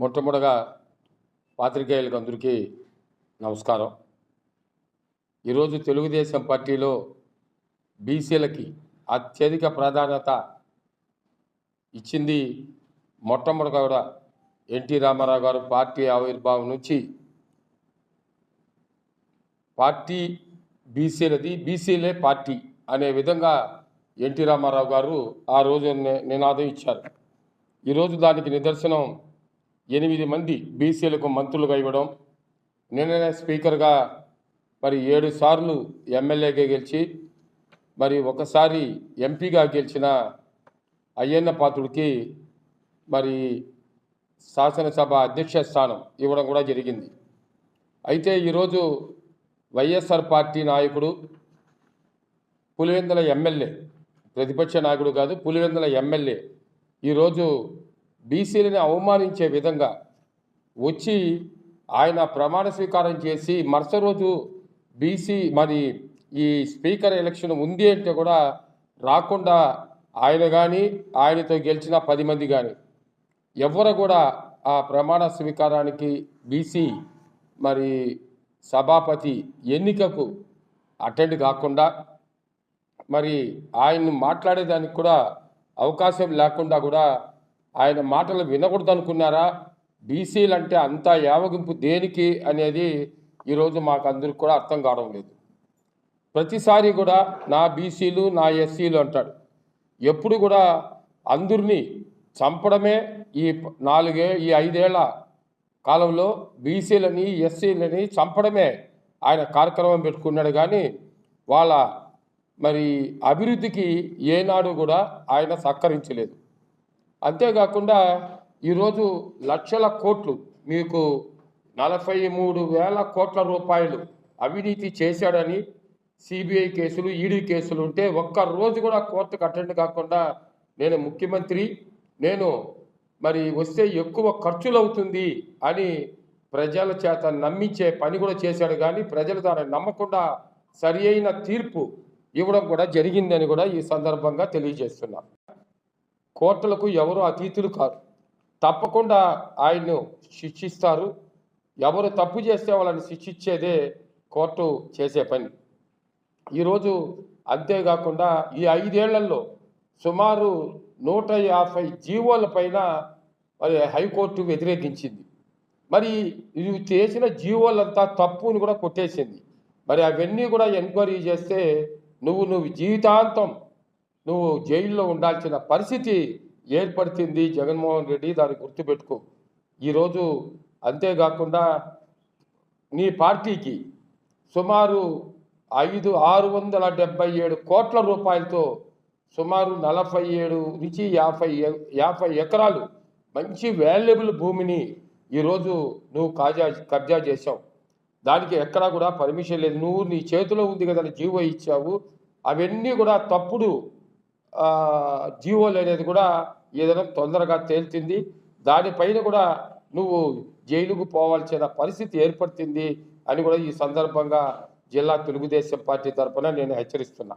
మొట్టమొదటగా పాత్రికేయులకు అందరికీ నమస్కారం. ఈరోజు తెలుగుదేశం పార్టీలో బీసీలకి అత్యధిక ప్రాధాన్యత ఇచ్చింది మొట్టమొదట కూడా ఎన్టీ రామారావు గారు పార్టీ ఆవిర్భావం నుంచి. పార్టీ బీసీలది బీసీలే పార్టీ అనే విధంగా ఎన్టీ రామారావు గారు ఆ రోజు నినాదం ఇచ్చారు. ఈరోజు దానికి నిదర్శనం ఎనిమిది మంది బీసీలకు మంత్రులుగా ఇవ్వడం నిన్ననే స్పీకర్గా మరి ఏడు సార్లు ఎమ్మెల్యేగా గెలిచి మరి ఒకసారి ఎంపీగా గెలిచిన అయ్యన్న పాత్రుడికి మరి శాసనసభ అధ్యక్ష స్థానం ఇవ్వడం కూడా జరిగింది. అయితే ఈరోజు వైఎస్ఆర్ పార్టీ నాయకుడు పులివెందుల ఎమ్మెల్యే ప్రతిపక్ష నాయకుడు కాదు పులివెందుల ఎమ్మెల్యే ఈరోజు బీసీలని అవమానించే విధంగా వచ్చి ఆయన ప్రమాణ స్వీకారం చేసి మరుసటి రోజు బీసీ మరి ఈ స్పీకర్ ఎలక్షన్ ఉంది అంటే కూడా రాకుండా ఆయన కానీ ఆయనతో గెలిచిన పది మంది కానీ ఎవరు కూడా ఆ ప్రమాణ స్వీకారానికి బీసీ మరి సభాపతి ఎన్నికకు అటెండ్ కాకుండా మరి ఆయన్ని మాట్లాడేదానికి కూడా అవకాశం లేకుండా కూడా ఆయన మాటలు వినకూడదు అనుకున్నారా బీసీలు అంటే అంత యావగింపు దేనికి అనేది ఈరోజు మాకు అందరికి కూడా అర్థం కావడం లేదు. ప్రతిసారి కూడా నా బీసీలు నా ఎస్సీలు అంటాడు. ఎప్పుడు కూడా అందరినీ చంపడమే ఈ నాలుగే ఈ ఐదేళ్ళ కాలంలో బీసీలని ఎస్సీలని చంపడమే ఆయన కార్యక్రమం పెట్టుకున్నాడు. కానీ వాళ్ళ మరి అభివృద్ధికి ఏనాడు కూడా ఆయన సహకరించలేదు. అంతేకాకుండా ఈరోజు లక్షల కోట్లు మీకు నలభై మూడు వేల కోట్ల రూపాయలు అవినీతి చేశాడని సిబిఐ కేసులు ఈడీ కేసులు ఉంటే ఒక్క రోజు కూడా కోర్టుకు అటెండ్ కాకుండా నేను ముఖ్యమంత్రి నేను మరి వస్తే ఎక్కువ ఖర్చులు అవుతుంది అని ప్రజల చేత నమ్మించే పని కూడా చేశాడు కానీ ప్రజలు దాన్ని నమ్మకుండా సరి అయిన తీర్పు ఇవ్వడం కూడా జరిగిందని కూడా ఈ సందర్భంగా తెలియజేస్తున్నా. కోర్టులకు ఎవరు అతీతులు కారు. తప్పకుండా ఆయన్ను శిక్షిస్తారు. ఎవరు తప్పు చేస్తే వాళ్ళని శిక్షించేదే కోర్టు చేసే పని. ఈరోజు అంతేకాకుండా ఈ ఐదేళ్ళలో సుమారు నూట యాభై జీవోల పైన మరి హైకోర్టు వ్యతిరేకించింది. మరి ఇది చేసిన జీవోలంతా తప్పుని కూడా కొట్టేసింది. మరి అవన్నీ కూడా ఎంక్వైరీ చేస్తే నువ్వు నువ్వు జీవితాంతం నువ్వు జైల్లో ఉండాల్సిన పరిస్థితి ఏర్పడుతుంది జగన్మోహన్ రెడ్డి దాన్ని గుర్తుపెట్టుకో. ఈరోజు అంతేకాకుండా నీ పార్టీకి సుమారు ఐదు ఆరు వందల డెబ్బై ఏడు కోట్ల రూపాయలతో సుమారు నలభై ఏడు నుంచి యాభై యాభై ఎకరాలు మంచి వాల్యుబుల్ భూమిని ఈరోజు నువ్వు కాజా కబ్జా చేశావు. దానికి ఎక్కడా కూడా పర్మిషన్ లేదు. నువ్వు నీ చేతిలో ఉంది కదా అని జీవో ఇచ్చావు. అవన్నీ కూడా తప్పుడు జీవోలు అనేది కూడా ఏదైనా తొందరగా తేల్చింది. దానిపైన కూడా నువ్వు జైలుకు పోవాల్సిన పరిస్థితి ఏర్పడుతుంది అని కూడా ఈ సందర్భంగా జిల్లా తెలుగుదేశం పార్టీ తరఫున నేను హెచ్చరిస్తున్నా.